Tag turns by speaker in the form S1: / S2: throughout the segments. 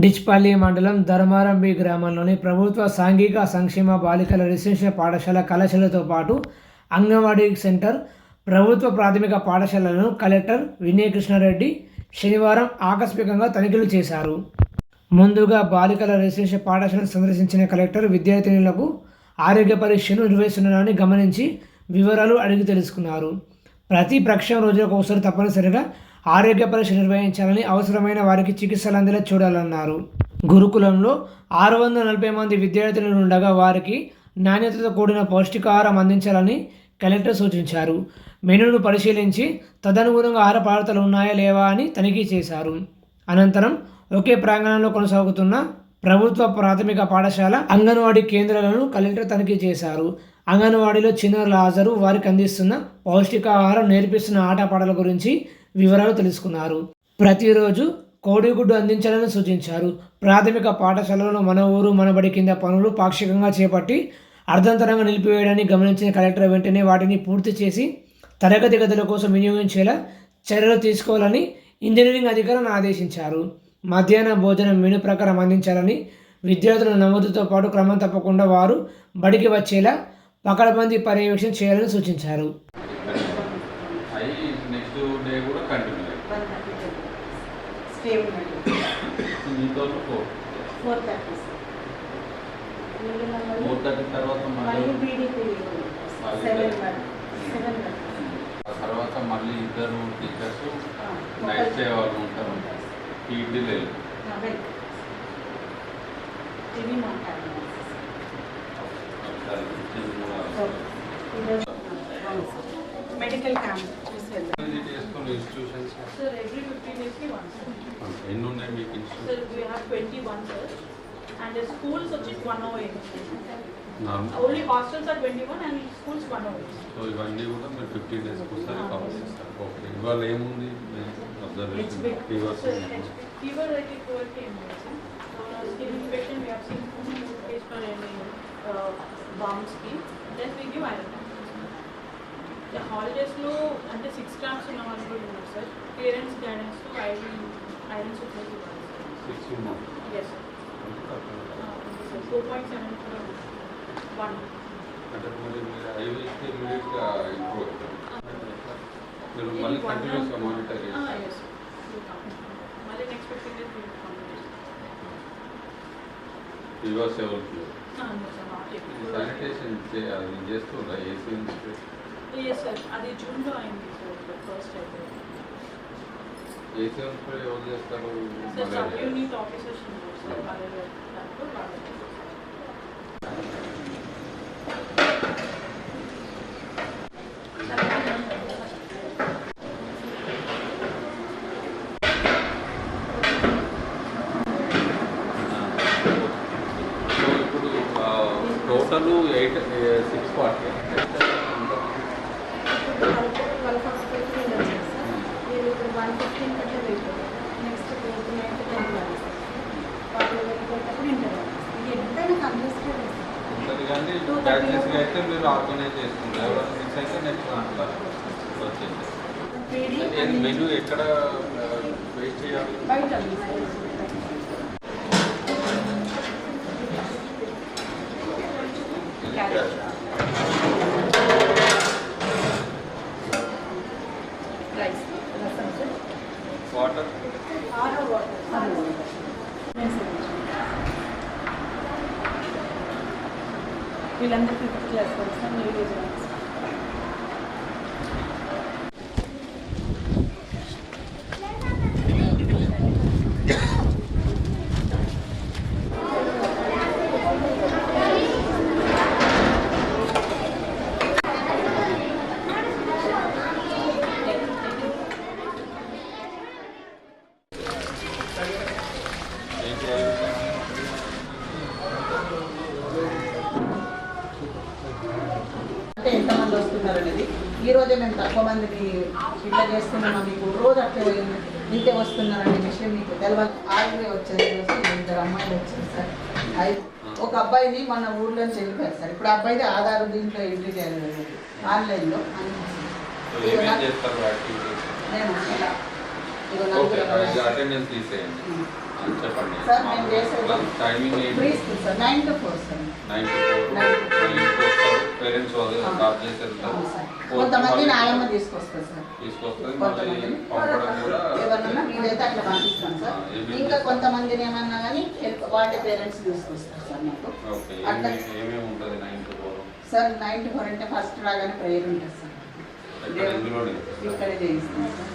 S1: డిచ్పల్లి మండలం ధర్మారంబి గ్రామంలోని ప్రభుత్వ సాంఘిక సంక్షేమ బాలికల రెసిడెన్షియల్ పాఠశాల కళాశాలతో పాటు అంగన్వాడీ సెంటర్ ప్రభుత్వ ప్రాథమిక పాఠశాలలను కలెక్టర్ వినయ్ కృష్ణారెడ్డి శనివారం ఆకస్మికంగా తనిఖీలు చేశారు. ముందుగా బాలికల రెసిడెన్షియల్ పాఠశాలను సందర్శించిన కలెక్టర్ విద్యార్థినులకు ఆరోగ్య పరీక్షను నిర్వహిస్తున్నారని గమనించి వివరాలు అడిగి తెలుసుకున్నారు. ప్రతి ప్రక్షణ రోజులకు ఒకసారి తప్పనిసరిగా ఆరోగ్య పరీక్ష నిర్వహించాలని అవసరమైన వారికి చికిత్సలు అందేలా చూడాలన్నారు. గురుకులంలో ఆరు వందల నలభై మంది విద్యార్థులు ఉండగా వారికి నాణ్యతతో కూడిన పౌష్టికాహారం అందించాలని కలెక్టర్ సూచించారు. మెనూను పరిశీలించి తదనుగుణంగా ఆహార పదార్థాలు ఉన్నాయా లేవా అని తనిఖీ చేశారు. అనంతరం ఒకే ప్రాంగణంలో కొనసాగుతున్న ప్రభుత్వ ప్రాథమిక పాఠశాల అంగన్వాడీ కేంద్రాలను కలెక్టర్ తనిఖీ చేశారు. అంగన్వాడీలో చిన్నారుల హాజరు వారికి అందిస్తున్న పౌష్టికాహారం నేర్పిస్తున్న ఆటపాటల గురించి వివరాలు తెలుసుకున్నారు. ప్రతిరోజు కోడిగుడ్డు అందించాలని సూచించారు. ప్రాథమిక పాఠశాలలో మన ఊరు మనబడి కింద పనులు పాక్షికంగా చేపట్టి అర్ధంతరంగా నిలిపివేయడాన్ని గమనించిన కలెక్టర్ వెంటనే వాటిని పూర్తి చేసి తరగతి గదుల కోసం వినియోగించేలా చర్యలు తీసుకోవాలని ఇంజనీరింగ్ అధికారులను ఆదేశించారు. మధ్యాహ్న భోజనం మెను ప్రకారం అందించాలని విద్యార్థుల నమోదుతో పాటు క్రమం తప్పకుండా వారు బడికి వచ్చేలా పకడబందీ పర్యవేక్షణ చేయాలని సూచించారు
S2: అవి నెక్స్ట్ డే కూడా continue one
S3: four thirty
S2: four thirty తర్వాత
S3: మళ్ళీ బీడీపీ సెవెన్ సెవెన్
S2: తర్వాత మళ్ళీ ఇద్దరు టీచర్స్ నైట్ డే వాళ్ళు ఉంటారు పీటీ లేదు
S3: medical camp తీసుకెళ్తాం
S2: విజిట్ చేసుకుని institutions
S4: Sir, every 15 days we once. sir.
S2: ఎన్ని ఉన్నాయి మీకు
S4: Sir,
S2: institution
S4: we have 21 sir. And the schools వచ్చి 108.
S2: Normal
S4: Only hostels are 21 and schools 108.
S2: So ఇవన్నీ కూడా మీరు ఫిఫ్టీన్ డేస్కి ఒకసారి కవర్ చేస్తారు ఓకే ఇవాళ ఏముంది observation
S3: HB.
S2: Fevers
S4: Sir, fever like it over came. sir. So, uh, skin infection we have seen case for any uh, bombs కి. Then we give iron. The holidays లో అంటే six staffs ఉన్న వాళ్ళు కూడా ఉన్నారు sir parents guidance super
S2: six month
S4: yes sir four point seven one
S2: అంటే మరి మీరు ఐదు ఇస్తే ఇమీడియట్గా ఇంప్రూవ్ అవుతారు. మీరు మళ్ళీ కంటిన్యూస్గా మానిటర్ చేస్తారు.
S4: ఎస్ మళ్ళీ నెక్స్ట్ ఫిఫ్టీన్ డేస్
S2: ఫీవర్స్ ఎవరికి శానిటేషన్ అది చేస్తుందా? ఏసీ
S4: ఎస్ సార్ అది జూన్లో అయింది సార్ ఫస్ట్ అయితే
S2: స్ప్రే ఎవరు చేస్తారు
S4: sir sub
S2: malaria
S4: unit officers ఉన్నారు సార్ వాళ్ళ దాంట్లో వాళ్ళకి
S2: సో ఇప్పుడు టోటల్ ఎయిట్ సిక్స్ ఫార్టీ
S3: వాళ్ళ ఫస్ట్ ఫిఫ్టీన్ వచ్చారు సార్ మీరు ఇప్పుడు వన్ ఫిఫ్టీన్ కంటే wait next eight nine ten వాళ్ళు వెళ్ళిపోయేటప్పుడు ఇంటర్ ఇది ఎంతైనా కంజెస్టెడ్
S2: ఉంటుంది కానీ ప్రాక్టీస్గా అయితే మీరు ఆర్గనైజ్ చేసుకుంటారు ఎవరైనా మిస్ అయితే నెక్స్ట్ దాంట్లో వచ్చేసి మెనూ ఎక్కడ వెయిట్ చేయాలి
S3: బయట ఉంది సార్. క్యారెట్ రైస్ రసం sir
S2: water
S3: RO water RO water వీళ్ళందరికీ fifth class sir new year
S2: ఏం చేయాలి
S5: అంటే ఎంతమంది వస్తున్నారు అనేది? ఈ రోజే మేము తక్కువ మందిని ఇట్లా చేస్తున్నామా మీకు? రోజు అట్లే ఇంతే వస్తున్నారు అనే విషయం మీకు తెలవాలి. ఆరుగురే వచ్చారు ఇద్దరు అమ్మాయిలు వచ్చారు సార్. ఐ- ఒక అబ్బాయిని మన ఊర్లోంచి వెళ్ళిపోయారు సార్. ఇప్పుడు అబ్బాయిది ఆధార్ దీంట్లో ఎంట్రీ చేయాలి ఆన్లైన్లో నేను.
S2: చెప్పండి.
S5: సార్, మేము చేసేది- nine to four
S2: sir. Parents వాళ్ళు. డ్రాప్ చేసేది
S5: అవును సార్. కొంతమంది నాయమ్మ తీసుకొస్తారు సార్.
S2: తీసుకొస్తుంది మళ్ళీ పంపడం కూడా
S5: ఎవరన్నా వీలైతే అట్లా పంపిస్తాం సార్. ఇంకా? కొంతమందిని ఏమన్నా కానీ వాళ్ళ పేరెంట్స్ తీసుకొస్తారు సార్ మాకు. అట్లా
S2: ఏమి- ఏమేమి ఉంటుంది nine to four
S5: sir nine to four అంటే ఫస్ట్ రాగానే ప్రేయర్ ఉంటుంది సార్. ఇక్కడే చేయిస్తాం సార్.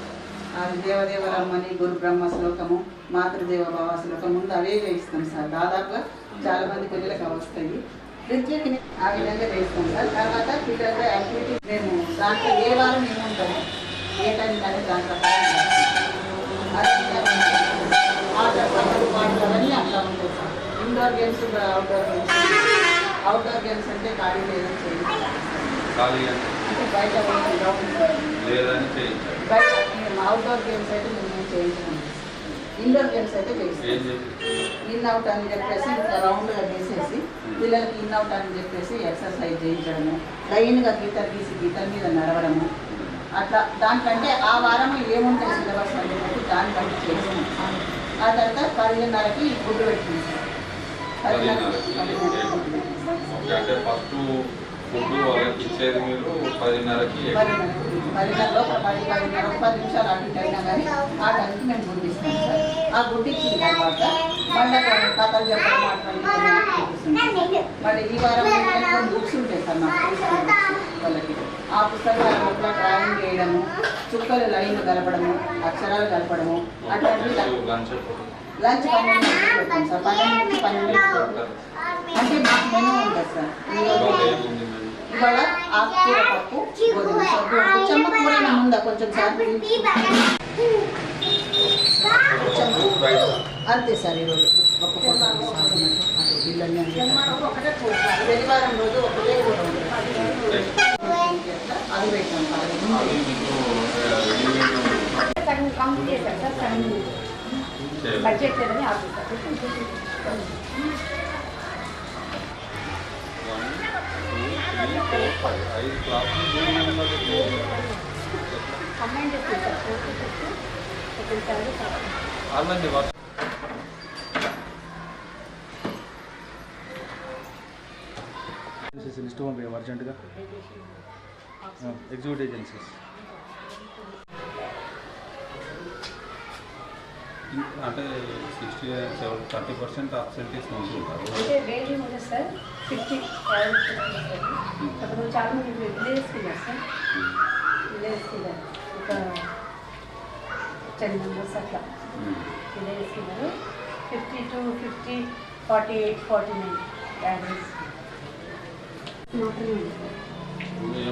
S5: అది దేవదేవరమ్మని గురు బ్రహ్మ శ్లోకము మాతృదేవ భావ శ్లోకం ముందు అవే చేయిస్తాం సార్. దాదాపుగా చాలా మంది పిల్లలకు అవి ప్రత్యేక ఆ విధంగా చేస్తాం సార్ తర్వాత పిల్లలతో యాక్టివిటీ మేము దాంట్లో ఏ వారం ఏముంటాము ఏ టైం కానీ దాంట్లో ఆట పాటలు పాటలు అవన్నీ అట్లా ఉంటాయి sir. Indoor games outdoor games outdoor games అంటే ఖాళీ లేదని
S2: ఖాళీ అంటే
S5: బయట
S2: చేయించాలి
S5: బయట అవుట్డోర్ గేమ్స్ అయితే మేము చేయించాము. ఇండోర్ గేమ్స్ అయితే చేయిస్తాం. ఇన్ అవుట్ అని చెప్పేసి ఇంకా రౌండ్గా గీసేసి పిల్లలకి ఇన్ అవుట్ అని చెప్పేసి ఎక్సర్సైజ్ చేయించడము లైన్గా గీత గీసి గీత మీద నడవడము. అట్లా దానికంటే ఆ వారం ఏముంటాయి సిలబస్ అని చెప్పి దాన్ని బట్టి చేస్తాం ఆ తర్వాత పదిహేనున్నరకి గుడ్డు పెట్టింది
S2: అంటే ఫస్ట్ ఫుడ్ వాళ్ళకి ఇచ్చేది మీరు పదిన్నరకి
S5: పదిన్నర లోపల పది పదిన్నర పది నిమిషాలు అటు అయినా కానీ ఆ టైంకి మేము గుడ్డు ఇస్తాం సార్. ఆ గుడ్డు ఇచ్చిన తర్వాత మళ్ళీ కథలు చెప్పడం మాట్లాడి మళ్ళీ ఈ వారం కొన్ని బుక్స్ ఉంటాయి సార్ మాకు వాళ్ళకి ఆ పుస్తకాల లోపల డ్రాయింగ్ వేయడము చుక్కలు లైన్ కలపడము అక్షరాలు కలపడము అట్లాంటివి
S2: లంచ్
S5: లంచ్ పన్నెండు పెడతాం సార్. పన్నెండు నుంచి పన్నెండు. అంటే మాకు మెనూ ఉంటుంది సార్? ఇవాళ ఆకుకూర పప్పు గోధుమ సబ్బు కొంచెం కూర ఉందా? కొంచెం సార్. అంతే సార్ ఈరోజు ఒక పూట సాగున్నట్టు అటు బిల్లన్ని అన్ని శనివారం రోజు ఒకటే కూర అది పెట్టాం సార్ అది
S2: అది
S5: ఉంది.
S2: మీకు ఆ, రెడీమేడ్ ఉంది.
S3: సగం కౌంట్ చేశారు సార్ సగం
S2: చేయాలి.
S3: బడ్జెట్ లేదని ఆపేశారు
S2: one two three four five ఐదు క్లాసులు
S6: లిస్ట్ అర్జెంటుగా ఎగ్జిక్యూటివ్ ఏజెన్సీస్
S2: అంటే sixty seven thirty percent absentees ఉంటుంటారు
S3: అంటే డైలీ ఉంటుంది సార్? ఫిఫ్టీ అప్పుడు చాలా మంది వెళ్ళారు సార్ వెళ్ళారు. ఒక టెన్ మెంబర్స్ అట్లా. విలేజ్కి వెళ్ళారు. Fifty to fifty forty eight forty nine average మాత్రమే.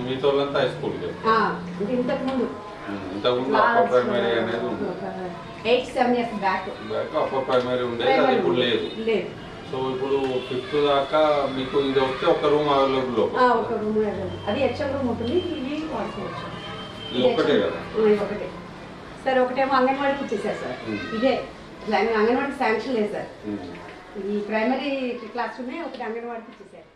S2: మిగతా వాళ్ళంతా హై స్కూల్కి
S3: ఇంతకుముందు.
S2: ఇంతకుముందు అప్పర్ ప్రైమరీ అనేది ఉంది.
S3: Eight seven years back
S2: back upper primary ఉండేది అది ఇప్పుడు లేదు.
S3: లేదు.
S2: సో ఇప్పుడు ఫిఫ్త్ దాకా మీకు ఇది వస్తే ఒక రూమ్ అవైలబుల్
S3: ఆ, ఒక రూమ్ అది హెచ్ఎం రూమ్ ఉంటుంది వాడుకోవచ్చు
S2: ఇది కదా?
S3: ఒకటే. సార్ ఒకటేమో అంగన్వాడీకి ఇచ్చేసారు సార్. ఇదే. అంగన్వాడీకి శాంక్షన్ లేదు సార్. ఈ ప్రైమరీ క్లాస్ రూమే ఒకటి అంగన్వాడీకి ఇచ్చేసారు